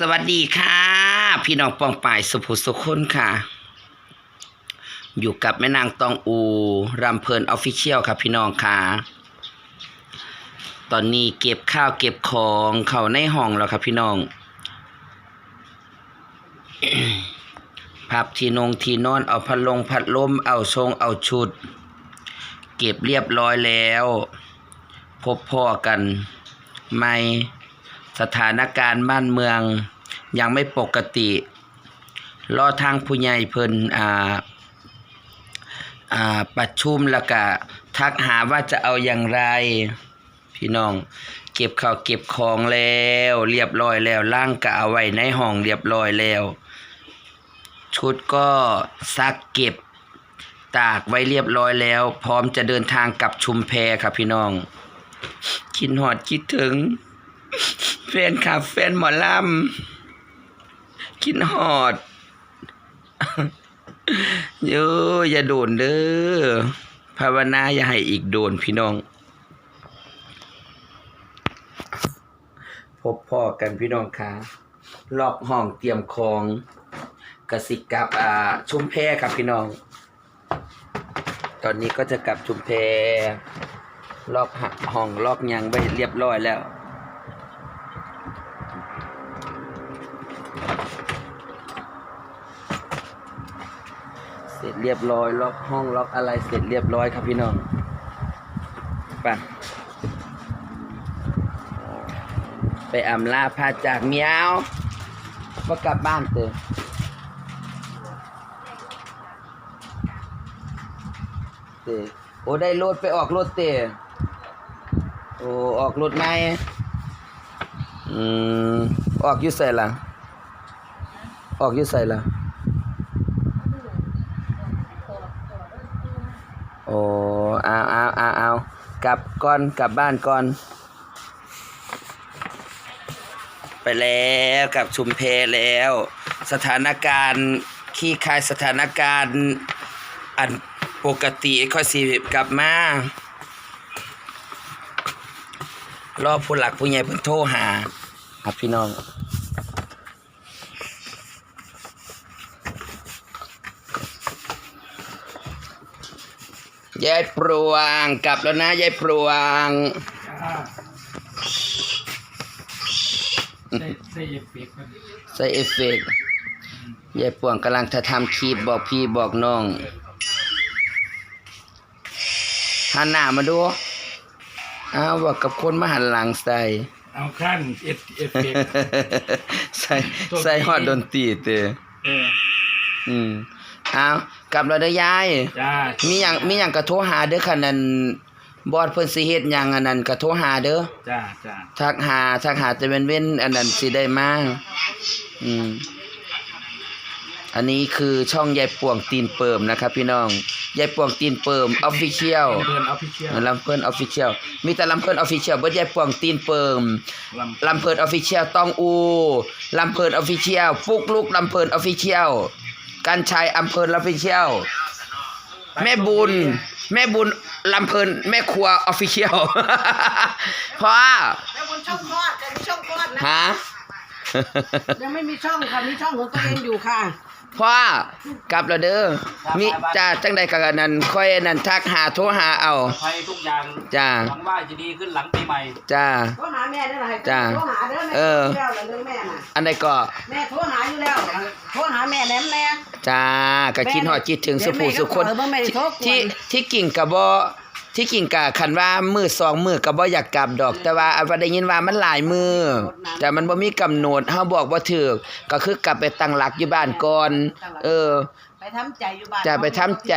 สวัสดีค่ะ พี่น้องปองป่ายสุภุสุคนค่ะ อยู่กับแม่นางตองอูรำเพลินออฟฟิเชียลค่ะพี่น้องค่ะ ตอนนี้เก็บข้าวเก็บของเข้าในห้องแล้วค่ะพี่น้องพับที่นงที่นอนเอาพัดลงพัดลมเอาทรงเอาชุด เก็บเรียบร้อยแล้ว พบพ่อกันไม่ สถานการณ์บ้านเมืองยังไม่ปกติ รอทางผู้ใหญ่เพิ่นอ่าอ่าประชุมแล้วก็ทักหาว่าจะเอาอย่างไร พี่น้อง เก็บข้าวเก็บของแล้ว เรียบร้อยแล้วล่างก็เอาไว้ในห้องเรียบร้อยแล้ว ชุดก็ซักเก็บตากไว้เรียบร้อยแล้ว พร้อมจะเดินทางกลับชุมแพครับพี่น้อง คิดหอดคิดถึง แฟนคลับ แฟนหมอลำคิดหอดเยออย่าโดนเด้อภาวนาอย่าให้อีกโดนพี่น้อง พบพ่อกันพี่น้องค่ะรอบห้องเตรียมของกสิกลับอ่าชุมแพครับพี่น้อง ตอนนี้ก็จะกลับชุมแพลอกหักห้องลอกยังไว้เรียบร้อยแล้ว ร็จเรียบร้อย ล็อกห้องล็อกอะไรเสร็จเรียบร้อยครับพี่น้องไปไปอำลาพาจากเมียวมากลับบ้านเตอเตอโอ้ได้รถไปออกรถเตอโอ้ออกรถไหมอืมออกยุ่ใส่ละออกยุ่ใส่ละ โอ้เอาเอาเอาเอา กลับก่อนกลับบ้านก่อน ไปแล้วกลับชุมเพแล้ว สถานการณ์ขี้คายสถานการณ์อันปกติค่อยสิกลับมารอผู้หลักผู้ใหญ่เพิ่นโทรหาครับพี่น้อง ยายปรวงกลับแล้วนะยายปรวงใส่ใส่เอฟเฟกต์มันใส่เอฟเฟกต์ยายปวงกำลังจะทำคลิปบอกพี่บอกน้องหันหน้ามาดูอ้าวบอกกับคนมาหันหลังใส่ เอาขั้นเอฟเอฟเฟกต์ใส่ใส่ฮอดดนตรีเตอเอออืมเอา กลับแล้วเด้อยาย จ้ามีหยังมีหยังก็โทรหาเด้อคันนั้นบอดเพิ่นสิเฮ็ดหยังอันนั้นก็โทรหาเด้อจ้าจ้าทักหาทักหาจะเป็นเว้นอันนั้นสิได้มาอืมอันนี้คือช่องยายป่วงตีนเปิมนะครับ พี่น้องยายป่วงตีนเปิมออฟฟิเชียลเดินออฟฟิเชียลลำเพิ่นออฟฟิเชียลมีแต่ลำเพิ่นออฟฟิเชียลเบิดยายป่วงตีนเปิม ลำลำเพิ่นออฟฟิเชียลต้องอูลำเพิ่นออฟฟิเชียลฟุกลุกลำเพิ่นออฟฟิเชียล กันชัยอำเภอออฟฟิเชียลแม่บุญ แม่บุญลำเพิ่นแม่ครัวออฟฟิเชียลพ่อแล้วบนช่องคลอดจะมีช่องคลอดนะฮะ ยังไม่มีช่องค่ะมีช่องของตัวเองอยู่ค่ะ พ่อกลับแล้วเด้อมีจ้าจังใดกะนั้นค่อยนั่นทักหาโทรหาเอาใช้ทุกอย่างจ้าหวังว่าจะดีขึ้นหลังปีใหม่จ้าโทรหาแม่ได้ไหมจ้าโทรหาเด้อแม่เออโทรแล้วเรื่องแม่น่ะอันใดก็แม่โทรหาอยู่แล้วโทรหาแม่แหนมแน่จ้าก็คิดฮอดคิดถึงสุภูสุคนเดี๋ยวแม่ก็ขอเบิ่งแม่ได้โทรกวนที่ที่กิ่งกะบ่ ที่กิ่งกะคันว่ามือสองมือก็บ่อยากกลับดอก แต่ว่าอันว่าได้ยินว่ามันหลายมือแต่มันบ่มีกำหนดเฮาบอกบ่ถูกก็คือกลับไปตั้งหลักอยู่บ้านก่อน เออ ไปทำใจอยู่บ้านจะไปทำใจ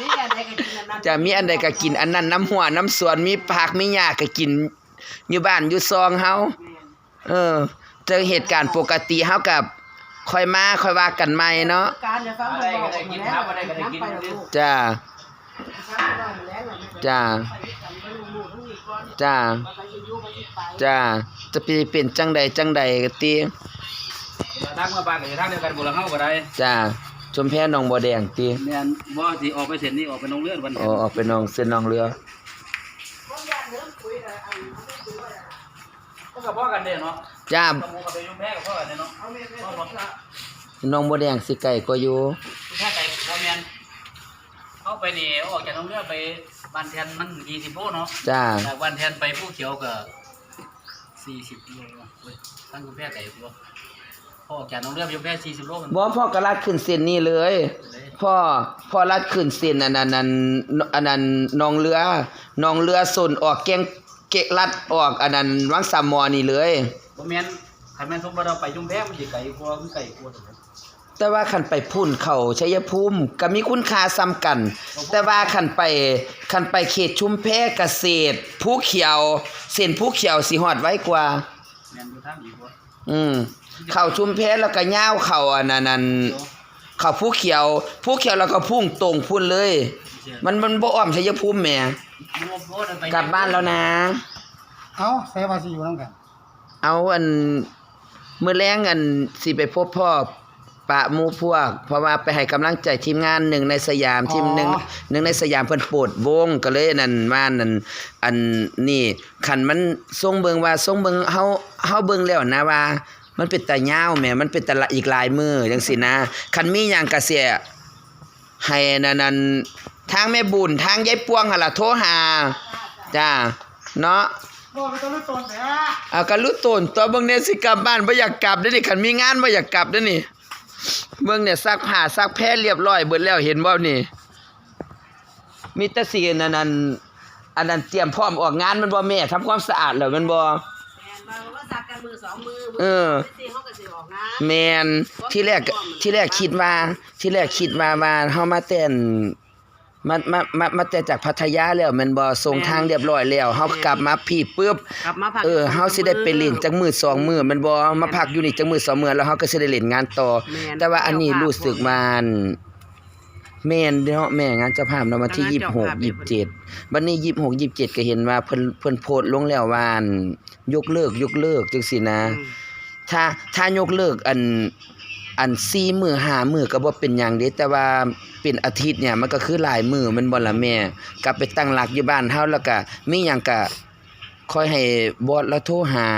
มีอะไรก็กินอันนั้นจะมีอันใดก็กินอันนั้นน้ำหัวน้ำสวนมีผักมีหญ้าก็กินอยู่บ้านอยู่ซองเฮาเออเจอเหตุการณ์ปกติเฮากับค่อยมาค่อยว่ากันใหม่เนาะการเดี๋ยวฟังมันบอกหมดแล้วน้ำไปแล้วลูก จ้า ฟังมันบอกหมดแล้วแม่จ้าไปด้วยกันไปลูกๆทั้งอีกก่อนจ้าว่าไปสิอยู่ไปสิไปจ้า จะไปเป็นจังใดจังใดก็ติทักมาบ้านกับจะทักเดียวกันบุรเฮาก็ได้จ้าชมแพ้หนองบัวแดงติแม่นบ่สิออกไปเส้นนี้ออกไปน้องเลือดวันอ๋อออกไปหนองเส้นหนองเรือก็กับพ่อกันเด้เนาะจ้าตะมูกับไปยุ่งแพ้กับพ่อกันเนาะพ่อบอกน้องบัวแดงสิไก่ก็อยู่ยุ่งแพ้ไก่พ่อแมน เข้าไปนี่ออกจากโรงเรียนไปบ้านแทนมันยี่สิบโลเนาะจ้า จากบ้านแทนไปผู้เขียวก็สี่สิบโลเว้ยตั้งยุ่งแพ้ไก่ตัวพ่อออกจากโรงเรียนยุ่งแพ้สี่สิบโลมันบ่พ่อก็ลัดขึ้นเส้นนี้เลยพ่อพ่อลัดขึ้นเส้นอันนั้นอันอันนั้นหนองเรือหนองเรือส่นออกเกียงเกะลัดออกอันนั้นวังสามมอนี่เลย บ่แม่นคันแม่นสมบ่เราไปยุ่งแพ้มันสิไก่กว่ามันไก่กว่าตัว แต่ว่าคันไปพุ่นเขาชัยภูมิก็มีคุณค่าซ้ำกัน แต่ว่าคันไปคันไปเขตชุมแพเกษตรภูเขียว เส้นภูเขียวสิฮอดไว้กว่าแม่นอยู่ทางอีกว่าอืมเข้าชุมแพแล้วก็ย่าวเข้าอันนั้นอันเข้าภูเขียวภูเขียวแล้วก็พุ่งตรงพุ่นเลย มันมันบ่อ้อมชัยภูมิแหมกลับบ้านแล้วนะ เอาใส่ภาษีอยู่น้ำกัน เอาอันมื้อแรงอันสิไปพบพ่อ ปะหมู่พวก เพราะว่าไปให้กำลังใจทีมงานหนึ่งในสยามทีมหนึ่งหนึ่งในสยามเพิ่นโปรดวงก็เลยนั่นว่านั่นอันนี่คันมันทรงเบิงว่าทรงเบิงเฮาเฮาเบิ่งแล้วนะว่า มันเป็นตายาวแหมมันเป็นแต่ละอีกหลายมือจังซี่นะคันมีหยังก็เสียให้นั่นนั่นทางแม่บุญทางยายปวงหั่นล่ะโทรหาจ้าเนาะ บอกไปตัวลูกตนแต่ เอากันรู้ตนตัวเบิ่งเนี่ยสิกลับบ้านบ่อยากกลับเด้อนี่คันมีงานบ่อยากกลับเด้อนี่ เบิ่งเนี่ยซักผ้าซักแพรเรียบร้อยเบิดแล้วเห็นบ่นี่ มีแต่สิอันนั้นอันนั้นเตรียมพร้อมออกงานมันบ่แม่ทำความสะอาดแล้วมันบ่แมนมาว่าสักกันมือสองมือเออสี่ห้องก็สิออกนะแม่นที่แรกที่แรกคิดว่า ที่แรกคิดว่าว่าเฮามาเต้น มามามามาแต่จากพัทยาแล้วแม่นบ่ส่งทางเรียบร้อยแล้วเฮากลับมาพี่ปึ๊บกลับมาพักเออเฮาสิได้ไปเล่นจักมื้อสองมื้อแมันบ่มาพักอยู่นี่จักมื้อสองมื้อแล้วเฮาก็สิได้เล่นงานต่อแม่นแต่ว่าอันนี้รู้สึกว่าอันแม่นเนาะแม่งานเจ้าภาพเนาะวันที่งานเจ้าภาพ26 27บัดนี้26 27ก็เห็นว่าเพิ่นเพิ่นโพสต์ลงแล้วว่าอันยกเลิกยกเลิกจังซี่นะอืมถ้าถ้ายกเลิกอัน อัน4มื้อ5มื้อก็บ่เป็นหยังเด้แต่ว่าเป็นอาทิตย์เนี่ยมันก็คือหลายมื้อแมันบ่ล่ะแม่กลับไปตั้งหลักอยู่บ้านเฮาแล้วก็มีหยังก็ค่อยให้บอสแล้วโทรหา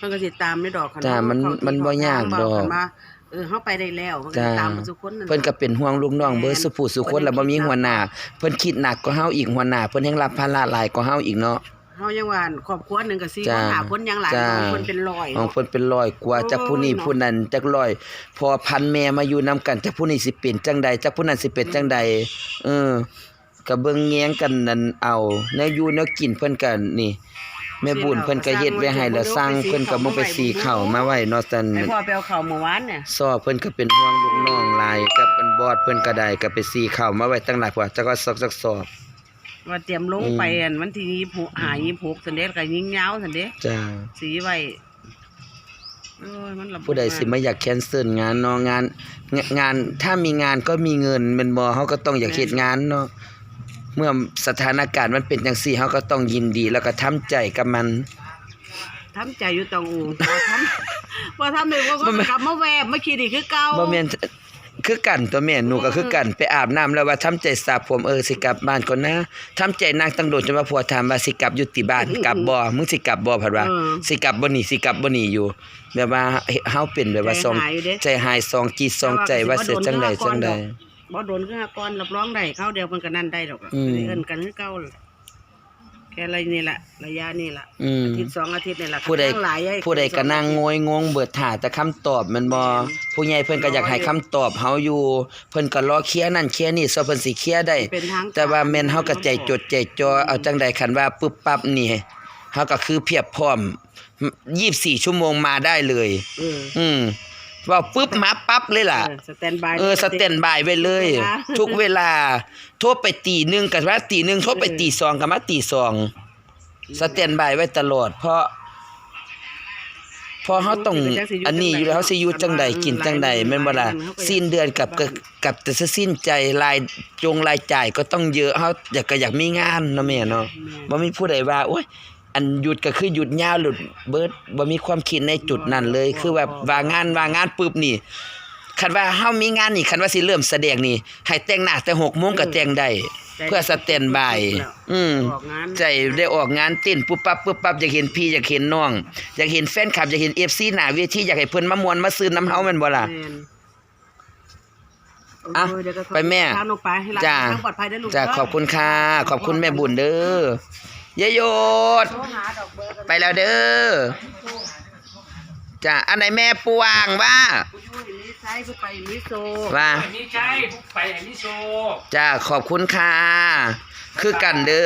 มันก็สิตามไม่ดอกคัจ้ะมันเข้าที่มันบ่เข้ทงยากดอกเพิ่นมาเออเฮาไปได้แล้วมันก็จ้าตามมาทุกคนนั่นเพิ่นก็เป็นห่วงลูกน้องเบิดแม่นสุผู้สุคนแล้วบ่มีหัวหน้าเพิ่นคิดหนักกว่าเฮาอีกหัวหน้าเพิ่นแฮงรับภาระหลายกว่าเฮาอีกเนาะ เฮายังว่าครอบครัวหนึงก็สิจ้าคนหาคนยังหลายจ้าบางคนเป็นร้อย ของเพิ่นเป็นร้อยกว่าโอ้จักผู้นี้เนาะ ผู้นั้นจักร้อย พอพันแม่มาอยู่นํกันจักผู้นี้สิเป็นจังใดจักผู้นั้นสิเป็นจังใดเออก็เบิ่งแยงกันนั่นเอาแนวอยู่แนวกินเพิ่นก็นี่แม่บุญเพิ่นก็เฮ็ดไว้ให้แล้วสั่งเพิ่นก็บ่ไปสีข้าวมาไว้เนาะซั่น ให้พ่อไปเอาข้าวเมื่อวานเนี่ย ซอเพิ่นก็เป็นห่วงลูกน้องหลายกับอันบอดเพิ่นก็ได้ก็ไปสีข้าวมาไว้ตั้งหลายกว่าจักว่าซอกจักซอก ว่าเตรียมลงอืมไปอันวันที่26หา26ซั่นเด้ก็ยิงยาวซั่นเด้จ้าสีไว้โอ้ยมันลำบากผู้ใดสิไม่อยากแคนเซิลงานเนาะงานงานงานถ้ามีงานก็มีเงินแม่นบ่เฮาก็ต้องอยากเฮ็ดงานเนาะเมื่อสถานการณ์มันเป็นจังซี่เฮาก็ต้องยินดี แล้วก็ทำใจกับมัน ทำใจอยู่ตองอูบ่ทำบ่ทำเลยว่าก็กลับมาแวบมาคิดอีกคือเก่าบ่แม่น คือกันตัวแม่หนูก็คือกันไปอาบน้ำแล้วว่าทำใจสระผมเออสิกลับบ้านก่อนนะทำใจนางตังโดดจนว่าผัวถามว่าสิกลับอยู่ติบ้านกลับบ่มึงสิกลับบ่พัดว่าเออสิกลับบ่นี่สิกลับบ่นี่อยู่ แบบว่าเฮาเป็นแบบว่าสองใจหายอยู่เด้ ใจหายสองจิตสองใจว่าเสียจังใดจังใด บ่โดนคือหากรรับรองได้เข้าเดียวมันก็นั่นได้ดอกล่ะอืม เอิ้นกันคือเก่าล่ะ แค่อะไรนี่ล่ะระยะนี่ล่ะอืม อาทิตย์สองอาทิตย์นี่ล่ะผู้ใดกำลังหลายอ้ผู้ใดก็นั่งงวยงงเบิดถ่าแต่คำตอบแมันบ่ผู้ใหญ่เพิ่นก็อยากให้คำตอบเฮาอยู่ เพิ่นก็รอเคลียร์นั่นเคลียร์นี่ซะเพิ่นสิเคลียร์ได้ เป็นทางการแต่ว่าแม่นเฮาก็ใจจดใจจ่อเอาจังใดคันว่าปึ๊บปั๊บนี่เฮาก็คือเพียบพร้อม24ชั่วโมงมาได้เลย เออ อืมเว่าปึ๊บมาปั๊บเลยล่ะเออสแตนบาย เออสแตนบายไว้เลย ทุกเวลา โทรไปตีหนึ่งกับว่าตีหนึ่งโทรไปตีสองกับมาตีสองสแตนบายไว้ตลอด เพราะเพราะเขาต้องอันนี้อยู่แล้วเขาสิอยู่จังใดกินจังใดแม่นบ่ล่ะสิ้นเดือนกับกับกับแต่สิ้นใจรายจงรายจ่ายก็ต้องเยอะเขาอยากก็อยากมีงานเนาะแม่เนาะบ่มีผู้ใดว่าโอ๊ย อันหยุดก็คือหยุดยาวหลุดเบิดบ่มีความคิดในจุดนั้นเลย คือแบบว่างานว่างานปุ๊บนี่คันว่าเฮามีงานนี่คันว่าสิเริ่มแสดงนี่ให้แต่งหน้าแต่6โมงก็แต่งได้เพื่อสแตนบายอืมออกงานใจได้ออกงานเต้นปุ๊บปั๊บปุ๊บปั๊บอยากเห็นพี่อยากเห็นน้อง อยากเห็นแฟนคลับอยากเห็น FC หน้าเวทีอยากให้เพิ่นมามวนมาซื้อน้ำเฮาแม่นบ่ล่ะแม่นอะเออเดี๋ยวก็ไปแม่ทางลงไปให้หลานจ้าทางปลอดภัยได้อลูกจ้าเด้ขอบคุณค่ะ ขอบคุณแม่บุญเด้อ ยายโยดโทรหาดอกเบอร์กันไปแล้วเด้อจ้าอันไหนแม่ปวางว่าผู้อยู่อย่างนี้ใช้ผู้ไปอย่างนี้โซว่าอันนี้ใช่ไปอันนี้โชว์จ้าขอบคุณค่ะคือกันเด้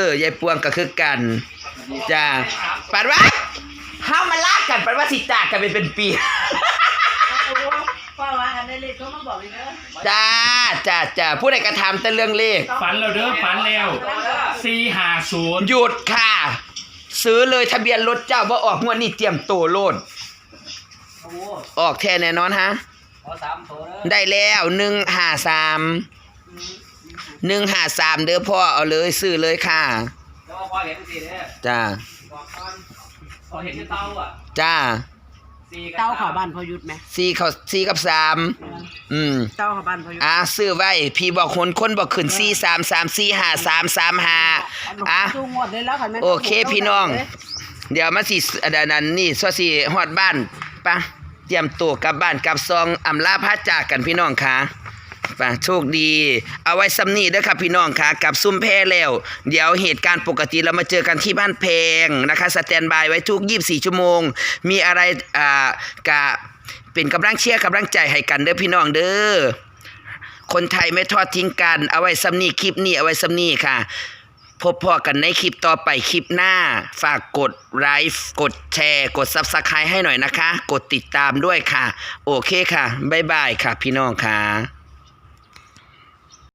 อยายปวงก็คือกันจ้าปัดว่าเฮามาลากกันปัดว่าสิจากกันไปเป็นปีพ่อว่ากันได้เลยเขามาบอกเลยเด้อจ้าจ้าจ้าผู้ใดกระทำแต่เรื่องเลขฝันแล้วเด้อฝันแล้ว สี่ห้าศูนย์หยุดค่ะ ซื้อเลยทะเบียนรถเจ้าว่าออกงวดนี้เตรียมโตโลด โอ้โหออกแท้แน่นอนฮะ ขอสามโถเด้อได้แล้วหนึ่งห้าสามหนึ่งห้าสามเด้อพ่อเอาเลยซื้อเลยค่ะ แล้วพอเห็นสิเด้อจ้าบอกก่อนพอเห็นที่เตาอะจ้าสี่กับ เต้าเข่าบ้านพอยุดไหมสี่เขาสี่กับสามอืมเต้าเข่าบ้านพอยุดอะซื้อไว้ พี่บอกคนคนบอกขึ้นสี่สามสามสี่ห้าสามสามห้าอะสู้งวดได้แล้วค่ะแม่โอเคพี่น้อง เดี๋ยวมาสิอันนั้นนี่สวสิฮอดบ้านปะเตรียมตัวกลับบ้านกลับซองอำลาพระจากกันพี่น้องค่ะ ปะโชคดี เอาไว้ซ้ำนี้เด้อครับพี่น้องค่ะกับซุ่มแพ้แล้ว เดี๋ยวเหตุการณ์ปกติเรามาเจอกันที่บ้านเพงนะคะสแตนบายไว้ทุก 24 ชั่วโมง มีอะไรอ่ากะเป็นกำลังเชียร์กำลังใจให้กันเด้อพี่น้องเด้อคนไทยไม่ทอดทิ้งกัน เอาไว้ซ้ำนี้คลิปนี้เอาไว้ซ้ำนี้ค่ะพบพอกันในคลิปต่อไปคลิปหน้า ฝากกดไลฟ์กดแชร์ กด Subscribe ให้หน่อยนะคะ กดติดตามด้วยค่ะ โอเคค่ะ บ๊ายบายค่ะพี่น้องค่ะ